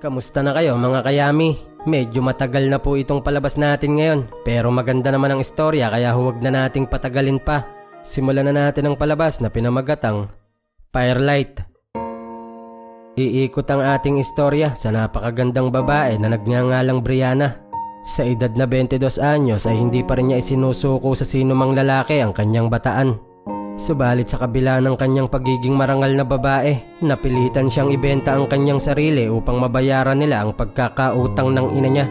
Kamusta na kayo mga kayami? Medyo matagal na po itong palabas natin ngayon pero maganda naman ang istorya kaya huwag na nating patagalin pa. Simulan na natin ang palabas na pinamagatang Firelight. Iikot ang ating istorya sa napakagandang babae na nagngangalang Brianna. Sa edad na 22 anyos ay hindi pa rin niya isinusuko sa sino mang lalaki ang kanyang bataan. Subalit sa kabila ng kanyang pagiging marangal na babae, napilitan siyang ibenta ang kanyang sarili upang mabayaran nila ang pagkakautang ng ina niya.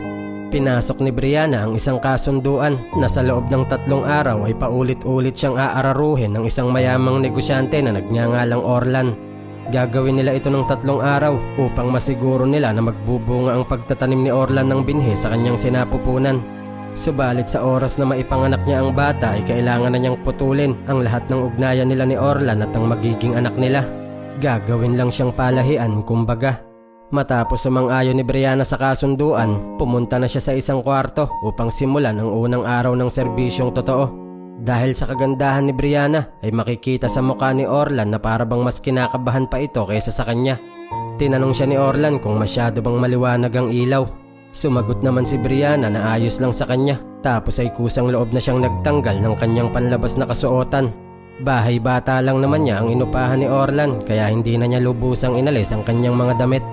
Pinasok ni Brianna ang isang kasunduan na sa loob ng tatlong araw ay paulit-ulit siyang aararuhin ng isang mayamang negosyante na nagngangalang Orlan. Gagawin nila ito ng tatlong araw upang masiguro nila na magbubunga ang pagtatanim ni Orlan ng binhe sa kanyang sinapupunan. Subalit sa oras na maipanganak niya ang bata ay kailangan na niyang putulin ang lahat ng ugnayan nila ni Orlan at ang magiging anak nila. Gagawin lang siyang palahian kumbaga. Matapos sumang-ayon ni Brianna sa kasunduan, pumunta na siya sa isang kwarto upang simulan ang unang araw ng serbisyong totoo. Dahil sa kagandahan ni Brianna ay makikita sa mukha ni Orlan na para bang mas kinakabahan pa ito kaysa sa kanya. Tinanong siya ni Orlan kung masyado bang maliwanag ang ilaw. Sumagot naman si Brianna na ayos lang sa kanya tapos ay kusang loob na siyang nagtanggal ng kanyang panlabas na kasuotan. Bahay bata lang naman niya ang inupahan ni Orlan kaya hindi na niya lubusang inalis ang kanyang mga damit.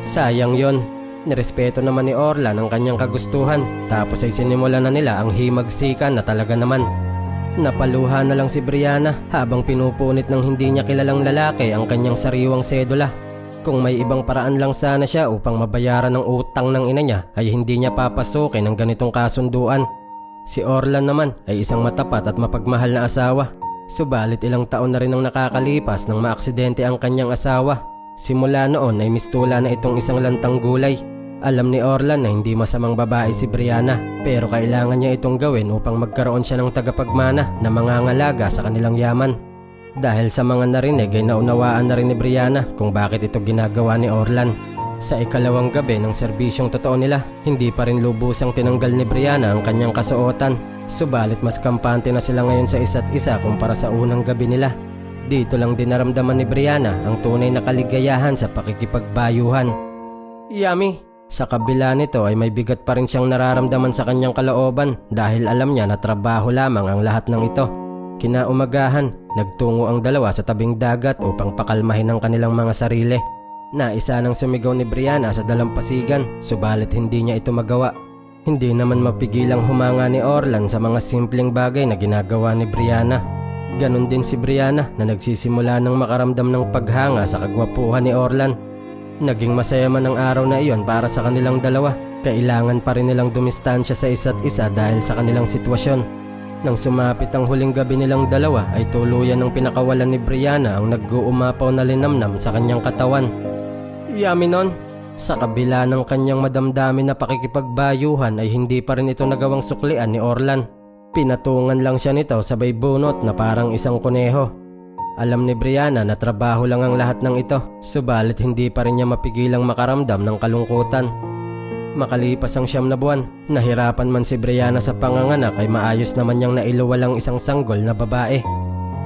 Sayang yon. Nirespeto naman ni Orlan ang kanyang kagustuhan tapos ay sinimula na nila ang himagsikan na talaga naman. Napaluha na lang si Brianna habang pinupunit ng hindi niya kilalang lalaki ang kanyang sariwang sedula. Kung may ibang paraan lang sana siya upang mabayaran ang utang ng ina niya ay hindi niya papasukin ang ganitong kasunduan. Si Orlan naman ay isang matapat at mapagmahal na asawa. Subalit ilang taon na rin ang nakakalipas nang maaksidente ang kanyang asawa. Simula noon ay mistula na itong isang lantang gulay. Alam ni Orlan na hindi masamang babae si Brianna pero kailangan niya itong gawin upang magkaroon siya ng tagapagmana na mangangalaga sa kanilang yaman. Dahil sa mga narinig ay naunawaan na rin ni Brianna kung bakit ito ginagawa ni Orlan. Sa ikalawang gabi ng serbisyong totoo nila, hindi pa rin lubusang tinanggal ni Brianna ang kanyang kasuotan. Subalit mas kampante na sila ngayon sa isa't isa kumpara sa unang gabi nila. Dito lang din naramdaman ni Brianna ang tunay na kaligayahan sa pakikipagbayuhan. Yummy! Sa kabila nito ay may bigat pa rin siyang nararamdaman sa kanyang kalooban dahil alam niya na trabaho lamang ang lahat ng ito. Kinaumagahan, nagtungo ang dalawa sa tabing dagat upang pakalmahin ang kanilang mga sarili. Naisa nang sumigaw ni Brianna sa dalampasigan, subalit hindi niya ito magawa. Hindi naman mapigilang humanga ni Orlan sa mga simpleng bagay na ginagawa ni Brianna. Ganon din si Brianna na nagsisimula ng makaramdam ng paghanga sa kagwapuhan ni Orlan. Naging masaya man ang araw na iyon para sa kanilang dalawa. Kailangan pa rin nilang dumistansya sa isa't isa dahil sa kanilang sitwasyon. Nang sumapit ang huling gabi nilang dalawa ay tuluyan ng pinakawalan ni Brianna ang nag-uumapaw na linamnam sa kanyang katawan. Yami nun, sa kabila ng kanyang madamdamin na pakikipagbayuhan ay hindi pa rin ito nagawang suklian ni Orlan. Pinatungan lang siya nito sabay bunot na parang isang kuneho. Alam ni Brianna na trabaho lang ang lahat ng ito, subalit hindi pa rin niya mapigilang makaramdam ng kalungkutan. Makalipas ang siyam na buwan, nahirapan man si Brianna sa panganganak ay maayos naman niyang nailuwalang isang sanggol na babae.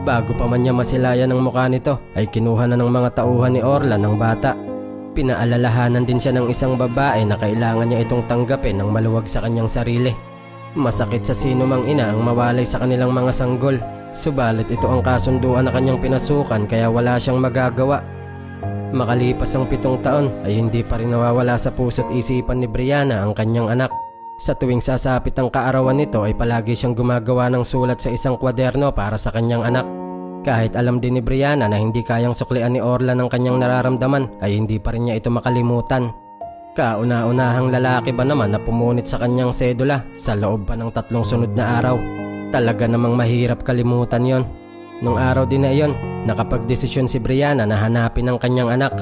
Bago pa man niya masilayan ang mukha nito ay kinuha na ng mga tauhan ni Orla ng bata. Pinaalalahanan din siya ng isang babae na kailangan niya itong tanggapin ng maluwag sa kanyang sarili. Masakit sa sino mang ina ang mawalay sa kanilang mga sanggol. Subalit ito ang kasunduan na kanyang pinasukan kaya wala siyang magagawa Makalipas ang pitong taon ay hindi pa rin nawawala sa puso't isipan ni Brianna ang kanyang anak. Sa tuwing sasapit ang kaarawan nito ay palagi siyang gumagawa ng sulat sa isang kwaderno para sa kanyang anak. Kahit alam din ni Brianna na hindi kayang suklian ni Orla ng kanyang nararamdaman ay hindi pa rin niya ito makalimutan. Kauna-unahang lalaki ba naman na pumunit sa kanyang sedula sa loob pa ng tatlong sunod na araw? Talaga namang mahirap kalimutan yon. Nung araw din na iyon, nakapagdesisyon si Brianna na hanapin ang kanyang anak.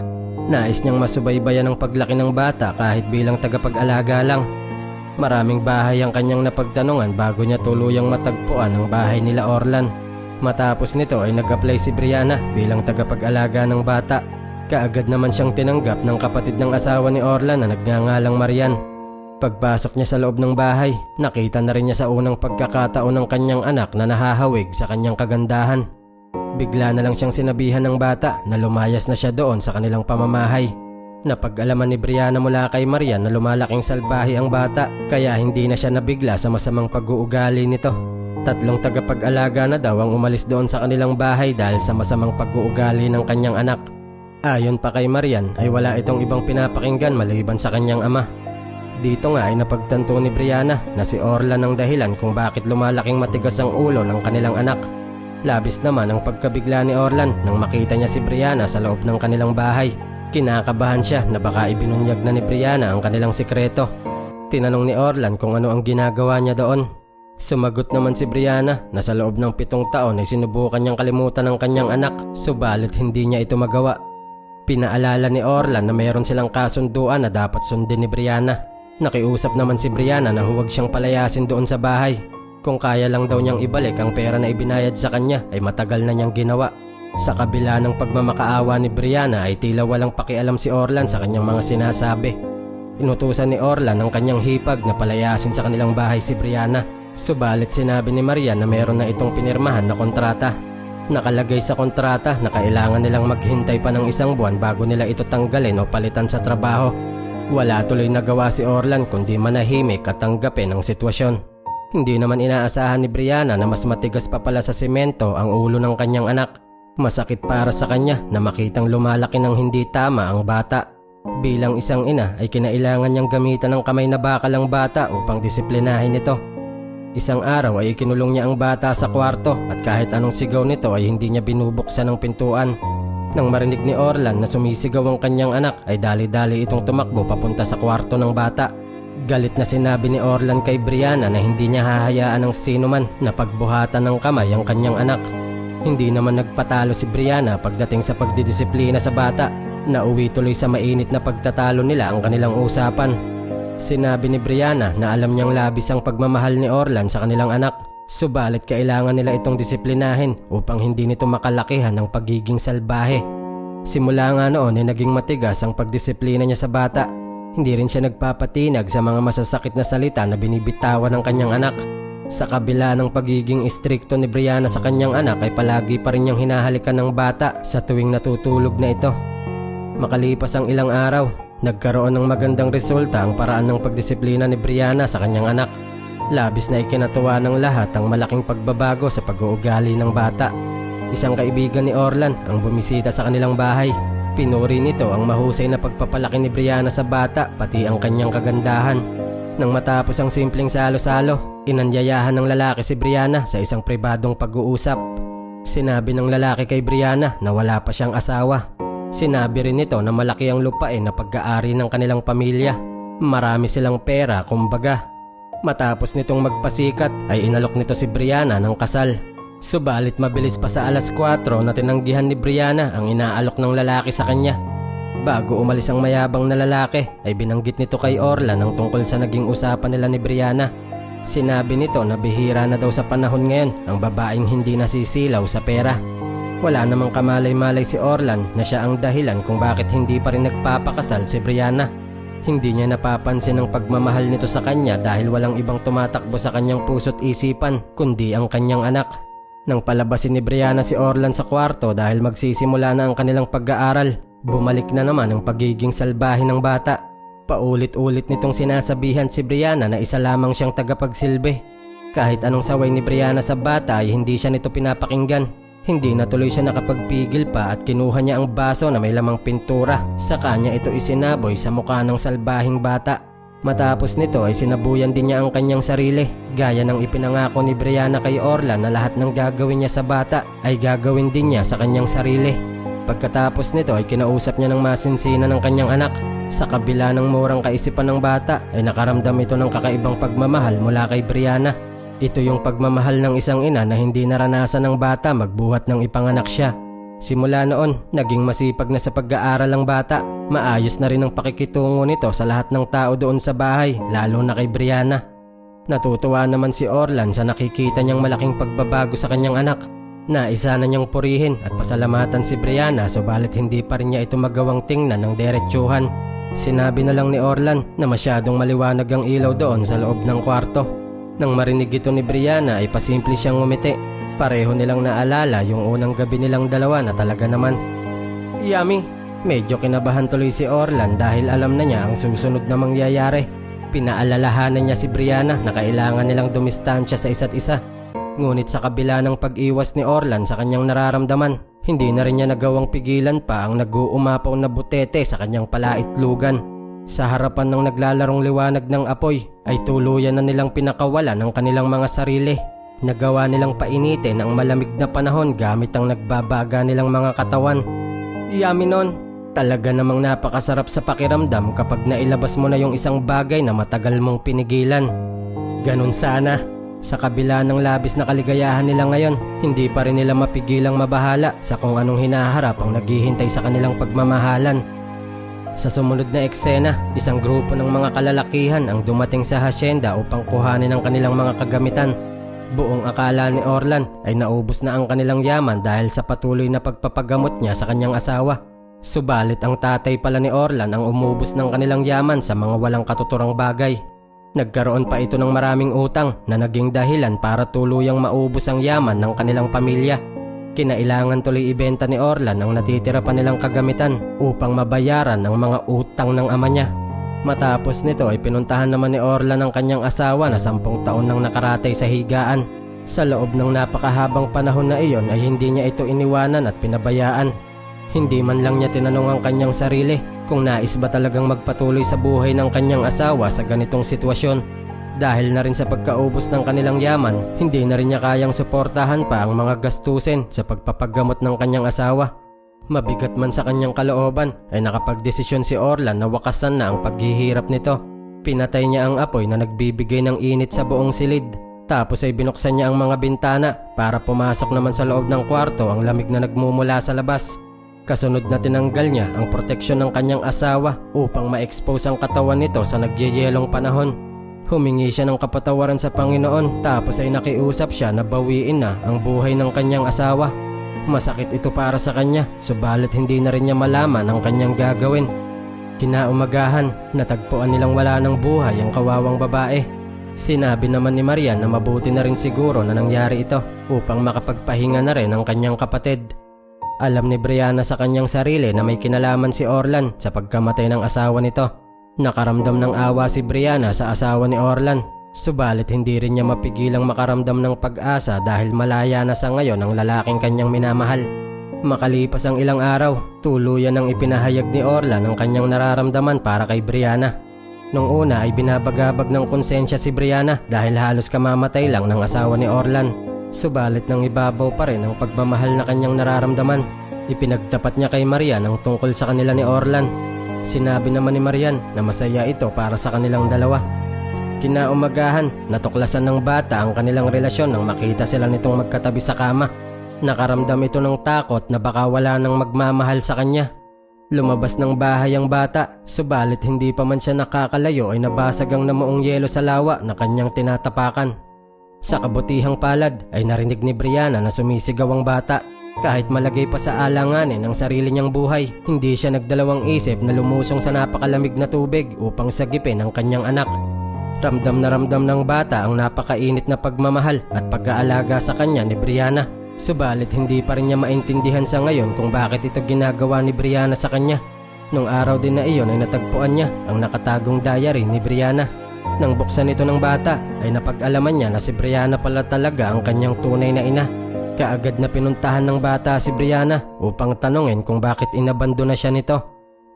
Nais niyang masubaybayan ang paglaki ng bata kahit bilang tagapag-alaga lang. Maraming bahay ang kanyang napagtanungan bago niya tuluyang matagpuan ang bahay nila Orlan. Matapos nito ay nag-apply si Brianna bilang tagapag-alaga ng bata. Kaagad naman siyang tinanggap ng kapatid ng asawa ni Orlan na nagngangalang Marian. Pagpasok niya sa loob ng bahay, nakita na rin niya sa unang pagkakataon ng kanyang anak na nahahawig sa kanyang kagandahan. Bigla na lang siyang sinabihan ng bata na lumayas na siya doon sa kanilang pamamahay. Napag-alaman ni Brianna mula kay Marian na lumalaking salbahi ang bata kaya hindi na siya nabigla sa masamang pag-uugali nito. Tatlong tagapag-alaga na daw ang umalis doon sa kanilang bahay dahil sa masamang pag-uugali ng kanyang anak. Ayon pa kay Marian ay wala itong ibang pinapakinggan maliban sa kanyang ama. Dito nga ay napagtanto ni Brianna na si Orlan ang dahilan kung bakit lumalaking matigas ang ulo ng kanilang anak. Labis naman ang pagkabigla ni Orlan nang makita niya si Brianna sa loob ng kanilang bahay. Kinakabahan siya na baka ibinunyag na ni Brianna ang kanilang sikreto. Tinanong ni Orlan kung ano ang ginagawa niya doon. Sumagot naman si Brianna na sa loob ng pitong taon ay sinubukan niyang kalimutan ng kanyang anak subalit hindi niya ito magawa. Pinaalala ni Orlan na mayroon silang kasunduan na dapat sundin ni Brianna. Nakiusap naman si Brianna na huwag siyang palayasin doon sa bahay. Kung kaya lang daw niyang ibalik ang pera na ibinayad sa kanya ay matagal na niyang ginawa. Sa kabila ng pagmamakaawa ni Brianna ay tila walang pakialam si Orlan sa kanyang mga sinasabi. Inutusan ni Orlan ang kanyang hipag na palayasin sa kanilang bahay si Brianna. Subalit sinabi ni Maria na meron na itong pinirmahan na kontrata. Nakalagay sa kontrata na kailangan nilang maghintay pa ng isang buwan bago nila ito tanggalin o palitan sa trabaho. Wala tuloy nagawa si Orlan kundi manahimik at tanggapin ang sitwasyon. Hindi naman inaasahan ni Brianna na mas matigas pa pala sa semento ang ulo ng kanyang anak. Masakit para sa kanya na makitang lumalaki ng hindi tama ang bata. Bilang isang ina ay kinailangan niyang gamitan ng kamay na bakal ang bata upang disiplinahin ito. Isang araw ay ikinulong niya ang bata sa kwarto at kahit anong sigaw nito ay hindi niya binubuksan ang pintuan. Nang marinig ni Orlan na sumisigaw ang kanyang anak ay dali-dali itong tumakbo papunta sa kwarto ng bata. Galit na sinabi ni Orlan kay Brianna na hindi niya hahayaan ng sino man na pagbuhatan ng kamay ang kanyang anak. Hindi naman nagpatalo si Brianna pagdating sa pagdidisiplina sa bata. Nauwi tuloy sa mainit na pagtatalo nila ang kanilang usapan. Sinabi ni Brianna na alam niyang labis ang pagmamahal ni Orlan sa kanilang anak. Subalit kailangan nila itong disiplinahin upang hindi nito makalakihan ng pagiging salbahe. Simula nga noon ay naging matigas ang pagdisiplina niya sa bata. Hindi rin siya nagpapatinag sa mga masasakit na salita na binibitawan ng kanyang anak. Sa kabila ng pagiging istrikto ni Brianna sa kanyang anak ay palagi pa rin niyang hinahalikan ng bata sa tuwing natutulog na ito. Makalipas ang ilang araw, nagkaroon ng magandang resulta ang paraan ng pagdisiplina ni Brianna sa kanyang anak. Labis na ikinatuwa ng lahat ang malaking pagbabago sa pag-uugali ng bata. Isang kaibigan ni Orlan ang bumisita sa kanilang bahay. Pinuri nito ang mahusay na pagpapalaki ni Brianna sa bata pati ang kanyang kagandahan. Nang matapos ang simpleng salo-salo, inanyayahan ng lalaki si Brianna sa isang pribadong pag-uusap. Sinabi ng lalaki kay Brianna na wala pa siyang asawa. Sinabi rin nito na malaki ang lupain na pag-aari ng kanilang pamilya. Marami silang pera, kumbaga. Matapos nitong magpasikat ay inalok nito si Brianna ng kasal. Subalit mabilis pa sa alas 4 na tinanggihan ni Brianna ang inaalok ng lalaki sa kanya. Bago umalis ang mayabang na lalaki ay binanggit nito kay Orla ng tungkol sa naging usapan nila ni Brianna. Sinabi nito na bihira na daw sa panahon ngayon ang babaeng hindi nasisilaw sa pera. Wala namang kamalay-malay si Orlan na siya ang dahilan kung bakit hindi pa rin nagpapakasal si Brianna. Hindi niya napapansin ang pagmamahal nito sa kanya dahil walang ibang tumatakbo sa kanyang puso't isipan kundi ang kanyang anak. Nang palabasin ni Brianna si Orlan sa kwarto dahil magsisimula na ang kanilang pag-aaral, bumalik na naman ang pagiging salbahe ng bata. Paulit-ulit nitong sinasabihan si Brianna na isa lamang siyang tagapagsilbi. Kahit anong saway ni Brianna sa bata ay hindi siya nito pinapakinggan. Hindi na tuloy siya nakapagpigil pa at kinuha niya ang baso na may lamang pintura. Sa kanya ito isinaboy sa mukha ng salbahing bata. Matapos nito ay sinabuyan din niya ang kanyang sarili. Gaya ng ipinangako ni Brianna kay Orla na lahat ng gagawin niya sa bata ay gagawin din niya sa kanyang sarili. Pagkatapos nito ay kinausap niya ng masinsina ng kanyang anak. Sa kabila ng murang kaisipan ng bata ay nakaramdam ito ng kakaibang pagmamahal mula kay Brianna. Ito yung pagmamahal ng isang ina na hindi naranasan ng bata magbuhat ng ipanganak siya. Simula noon, naging masipag na sa pag-aaral ang bata. Maayos na rin ang pakikitungo nito sa lahat ng tao doon sa bahay, lalo na kay Brianna. Natutuwa naman si Orlan sa nakikita niyang malaking pagbabago sa kanyang anak. Naisa na niyang purihin at pasalamatan si Brianna subalit hindi pa rin niya ito magawang tingnan ng diretsuhan. Sinabi na lang ni Orlan na masyadong maliwanag ang ilaw doon sa loob ng kwarto. Nang marinig ito ni Brianna ay pasimple siyang ngumiti. Pareho nilang naalala yung unang gabi nilang dalawa na talaga naman. Yami, Medyo kinabahan tuloy si Orlan dahil alam na niya ang susunod na mangyayari. Pinaalalahanan niya si Brianna na kailangan nilang dumistansya sa isa't isa. Ngunit sa kabila ng pag-iwas ni Orlan sa kanyang nararamdaman, hindi na rin niya nagawang pigilan pa ang nag-uumapaw na butete sa kanyang palaitlugan. Sa harapan ng naglalarong liwanag ng apoy ay tuluyan na nilang pinakawala ng kanilang mga sarili. Nagawa nilang painitin ang malamig na panahon gamit ang nagbabaga nilang mga katawan. Nun. Talaga namang napakasarap sa pakiramdam kapag nailabas mo na yung isang bagay na matagal mong pinigilan. Ganun sana. Sa kabila ng labis na kaligayahan nila ngayon, hindi pa rin nila mapigilang mabahala sa kung anong hinaharap ang naghihintay sa kanilang pagmamahalan. Sa sumunod na eksena, isang grupo ng mga kalalakihan ang dumating sa hasyenda upang kuhanin ang kanilang mga kagamitan. Buong akala ni Orlan ay naubos na ang kanilang yaman dahil sa patuloy na pagpapagamot niya sa kanyang asawa. Subalit ang tatay pala ni Orlan ang umubos ng kanilang yaman sa mga walang katuturang bagay. Nagkaroon pa ito ng maraming utang na naging dahilan para tuluyang maubos ang yaman ng kanilang pamilya. Kinailangan tuloy ibenta ni Orlan ang natitira pa nilang kagamitan upang mabayaran ang mga utang ng ama niya. Matapos nito ay pinuntahan naman ni Orlan ang kanyang asawa na sampung taon nang nakaratay sa higaan. Sa loob ng napakahabang panahon na iyon ay hindi niya ito iniwanan at pinabayaan. Hindi man lang niya tinanong ang kanyang sarili kung nais ba talagang magpatuloy sa buhay ng kanyang asawa sa ganitong sitwasyon. Dahil na rin sa pagkaubos ng kanilang yaman, hindi na rin niya kayang suportahan pa ang mga gastusin sa pagpapagamot ng kanyang asawa. Mabigat man sa kanyang kalooban ay nakapagdesisyon si Orlan na wakasan na ang paghihirap nito. Pinatay niya ang apoy na nagbibigay ng init sa buong silid. Tapos ay binuksan niya ang mga bintana para pumasok naman sa loob ng kwarto ang lamig na nagmumula sa labas. Kasunod na tinanggal niya ang proteksyon ng kanyang asawa upang ma-expose ang katawan nito sa nagyayelong panahon. Humingi siya ng kapatawaran sa Panginoon tapos ay nakiusap siya na bawiin na ang buhay ng kanyang asawa. Masakit ito para sa kanya, subalit hindi na rin niya malaman ang kanyang gagawin. Kinaumagahan, natagpuan nilang wala ng buhay ang kawawang babae. Sinabi naman ni Marian na mabuti na rin siguro na nangyari ito upang makapagpahinga na rin ang kanyang kapatid. Alam ni Brianna sa kanyang sarili na may kinalaman si Orlan sa pagkamatay ng asawa nito Nakaramdam ng awa si Brianna sa asawa ni Orlan. Subalit hindi rin niya mapigilang makaramdam ng pag-asa dahil malaya na sa ngayon ang lalaking kanyang minamahal. Makalipas ang ilang araw, tuluyan ang ipinahayag ni Orlan ang kanyang nararamdaman para kay Brianna. Nung una ay binabagabag ng konsensya si Brianna dahil halos kamamatay lang ng asawa ni Orlan. Subalit nang ibabaw pa rin ang pagmamahal na kanyang nararamdaman. Ipinagtapat niya kay Maria ang tungkol sa kanila ni Orlan Sinabi naman ni Marian na masaya ito para sa kanilang dalawa. Kinaumagahan, natuklasan ng bata ang kanilang relasyon nang makita sila nitong magkatabi sa kama. Nakaramdam ito ng takot na baka wala nang magmamahal sa kanya. Lumabas ng bahay ang bata, subalit hindi pa man siya nakakalayo ay nabasag ang namuong yelo sa lawa na kanyang tinatapakan. Sa kabutihang palad ay narinig ni Brianna na sumisigaw ang bata kahit malagay pa sa alanganin ang sarili niyang buhay, hindi siya nagdalawang isip na lumusong sa napakalamig na tubig upang sagipin ang kanyang anak. Ramdam na ramdam ng bata ang napakainit na pagmamahal at pag-aalaga sa kanya ni Brianna. Subalit hindi pa rin niya maintindihan sa ngayon kung bakit ito ginagawa ni Brianna sa kanya. Nung araw din na iyon ay natagpuan niya ang nakatagong diary ni Brianna. Nang buksan ito ng bata ay napag-alaman niya na si Brianna pala talaga ang kanyang tunay na ina Kaagad na pinuntahan ng bata si Brianna upang tanungin kung bakit inabando na siya nito.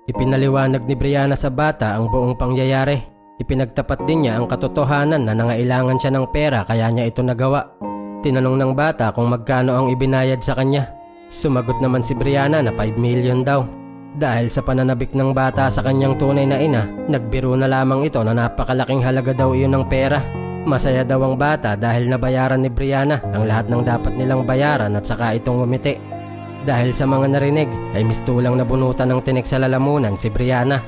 Ipinaliwanag ni Brianna sa bata ang buong pangyayari. Ipinagtapat din niya ang katotohanan na nangailangan siya ng pera kaya niya ito nagawa. Tinanong ng bata kung magkano ang ibinayad sa kanya. Sumagot naman si Brianna na 5 million daw. Dahil sa pananabik ng bata sa kanyang tunay na ina, nagbiro na lamang ito na napakalaking halaga daw iyon ng pera Masaya daw ang bata dahil nabayaran ni Brianna ang lahat ng dapat nilang bayaran at saka itong umiti. Dahil sa mga narinig ay mistulang nabunutan ng tinik sa lalamunan si Brianna.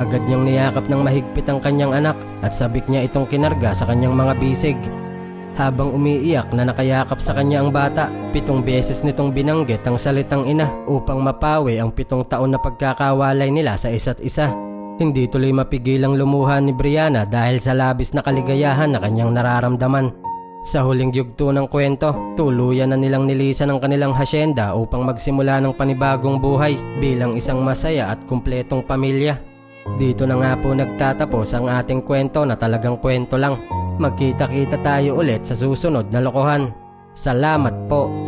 Agad niyang niyakap ng mahigpit ang kanyang anak at sabik niya itong kinarga sa kanyang mga bisig. Habang umiiyak na nakayakap sa kanya ang bata, pitong beses nitong binanggit ang salitang ina upang mapawi ang pitong taon na pagkakawalay nila sa isa't isa. Hindi tuloy mapigilang lumuha ni Brianna dahil sa labis na kaligayahan na kanyang nararamdaman. Sa huling yugto ng kwento, tuluyan na nilang nilisan ang kanilang hasyenda upang magsimula ng panibagong buhay bilang isang masaya at kumpletong pamilya. Dito na nga po nagtatapos ang ating kwento na talagang kwento lang. Magkita-kita tayo ulit sa susunod na lokohan. Salamat po!